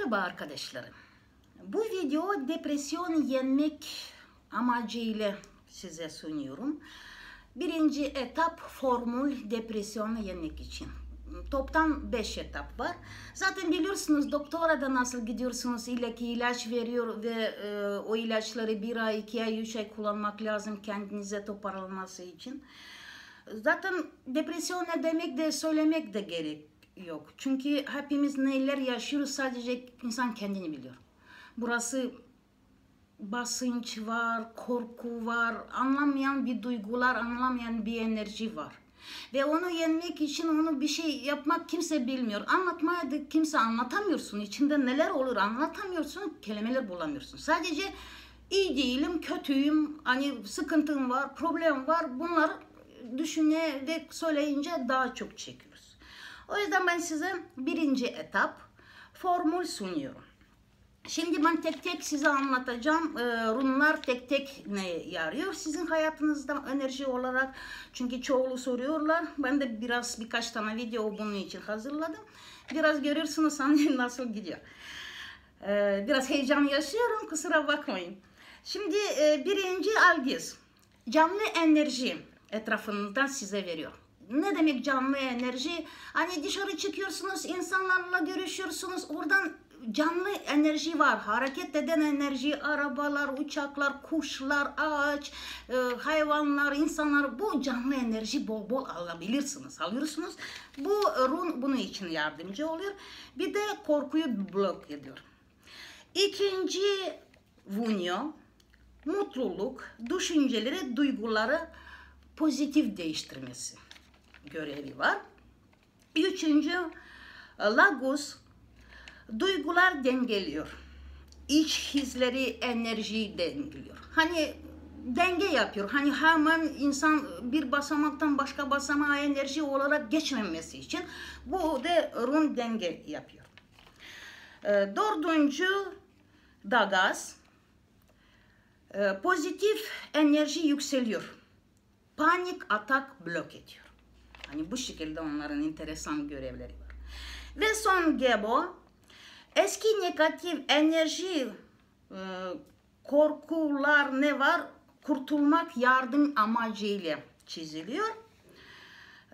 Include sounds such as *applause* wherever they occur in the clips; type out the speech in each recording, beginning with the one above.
Merhaba arkadaşlarım. Bu video depresyon yenmek amacıyla size sunuyorum. Birinci etap formül depresyonu yenmek için. Toptan 5 etap var. Zaten biliyorsunuz doktora da nasıl gidiyorsunuz illaki ilaç veriyor ve e, o ilaçları bir ay, iki ay, üç ay kullanmak lazım kendinize toparlanması için. Zaten depresyon ne demek de söylemek de gerek yok. Çünkü hepimiz neler yaşıyoruz sadece insan kendini biliyor. Burası basınç var, korku var, anlamayan bir duygular, anlamayan bir enerji var. Ve onu yenmek için onu bir şey yapmak kimse bilmiyor. Anlatmaya da kimse anlatamıyorsun. İçinde neler olur anlatamıyorsun. Kelimeler bulamıyorsun. Sadece iyi değilim, kötüyüm, hani sıkıntım var, problem var. Bunlar düşünerek söyleyince daha çok çekiyoruz. O yüzden ben size birinci etap formül sunuyorum. Şimdi ben tek tek size anlatacağım. Ee, runlar tek tek ne yarıyor sizin hayatınızda enerji olarak. Çünkü çoğulu soruyorlar. Ben de biraz birkaç tane video bunun için hazırladım. Biraz görürsünüz hani nasıl gidiyor. Ee, biraz heyecan yaşıyorum kusura bakmayın. Şimdi e, birinci algız. Canlı enerji etrafından size veriyor. Ne demek canlı enerji? Hani dışarı çıkıyorsunuz, insanlarla görüşüyorsunuz. Oradan canlı enerji var. Hareket eden enerji, arabalar, uçaklar, kuşlar, ağaç, e, hayvanlar, insanlar bu canlı enerji bol bol alabilirsiniz. Alıyorsunuz. Bu run bunun için yardımcı oluyor. Bir de korkuyu blok ediyor. İkinci vunyo mutluluk, düşünceleri, duyguları pozitif değiştirmesi görevi var. Üçüncü Lagos duygular dengeliyor. İç hisleri, enerjiyi dengeliyor. Hani denge yapıyor. Hani hemen insan bir basamaktan başka basamağa enerji olarak geçmemesi için bu da run denge yapıyor. E, dördüncü da gaz. E, pozitif enerji yükseliyor. Panik atak blok ediyor. Hani bu şekilde onların enteresan görevleri var. Ve son Gebo eski negatif enerji e, korkular ne var kurtulmak yardım amacıyla çiziliyor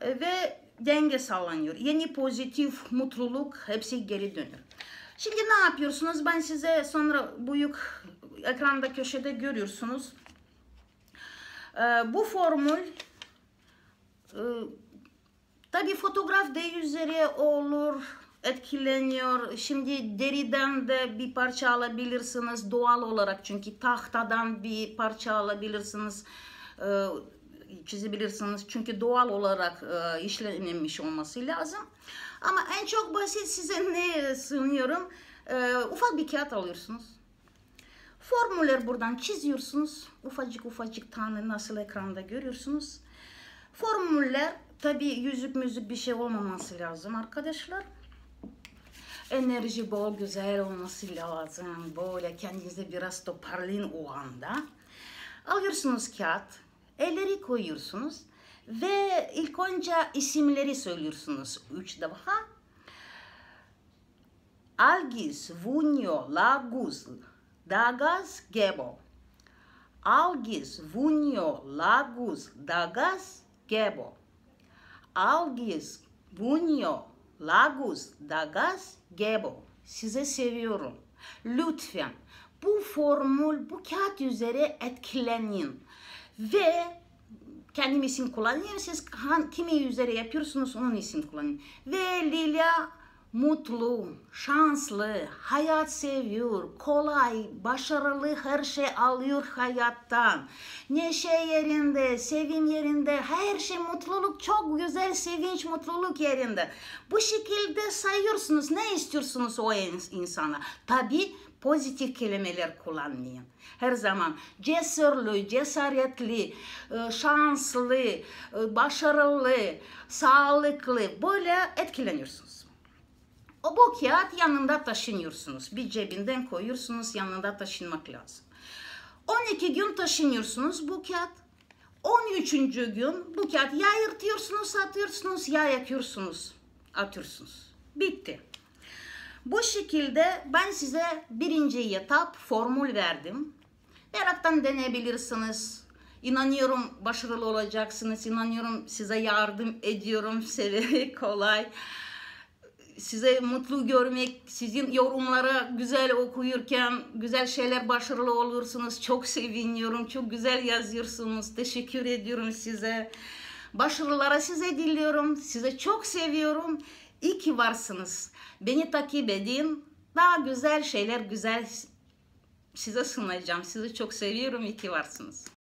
e, ve denge sağlanıyor. Yeni pozitif mutluluk hepsi geri dönüyor. Şimdi ne yapıyorsunuz? Ben size sonra büyük ekranda köşede görüyorsunuz. E, bu formül tabi fotoğraf de üzeri olur etkileniyor. Şimdi deriden de bir parça alabilirsiniz doğal olarak çünkü tahtadan bir parça alabilirsiniz e, çizebilirsiniz çünkü doğal olarak e, işlenmiş olması lazım. Ama en çok basit size ne sunuyorum? E, ufak bir kağıt alıyorsunuz. Formüller buradan çiziyorsunuz. Ufacık ufacık tane nasıl ekranda görüyorsunuz. Formüller tabi yüzük müzik bir şey olmaması lazım arkadaşlar enerji bol güzel olması lazım. Böyle kendinize biraz toparlayın o anda. Alıyorsunuz kağıt, elleri koyuyorsunuz ve ilk önce isimleri söylüyorsunuz. Üç defa. Algis, Vunio, Lagos, Dagas, Gebo. Algis, Vunio, Lagos, Dagas, Gebo. Algis, Vunio, Lagos, Dagas, Gebo. Size seviyorum. Lütfen bu formül, bu kağıt üzere etkilenin. Ve kendim isim kullanıyorum. Siz kimi üzere yapıyorsunuz onun isim kullanın. Ve Lila mutlu, şanslı, hayat seviyor, kolay, başarılı her şey alıyor hayattan. Neşe yerinde, sevim yerinde, her şey mutluluk çok güzel, sevinç, mutluluk yerinde. Bu şekilde sayıyorsunuz. Ne istiyorsunuz o insana? Tabi pozitif kelimeler kullanmayın. Her zaman cesurlu, cesaretli, şanslı, başarılı, sağlıklı böyle etkileniyorsunuz. O bu kağıt yanında taşınıyorsunuz. Bir cebinden koyuyorsunuz yanında taşınmak lazım. 12 gün taşınıyorsunuz bu kağıt. 13. gün bu kağıt ya yırtıyorsunuz, atıyorsunuz ya yakıyorsunuz, atıyorsunuz. Bitti. Bu şekilde ben size birinci etap formül verdim. Meraktan deneyebilirsiniz. İnanıyorum başarılı olacaksınız. İnanıyorum size yardım ediyorum. *laughs* Severek kolay. Size mutlu görmek, sizin yorumları güzel okuyurken güzel şeyler başarılı olursunuz. Çok seviniyorum. Çok güzel yazıyorsunuz. Teşekkür ediyorum size. Başarılara size diliyorum. Size çok seviyorum. İyi ki varsınız. Beni takip edin. Daha güzel şeyler, güzel size sunacağım. Sizi çok seviyorum. İyi ki varsınız.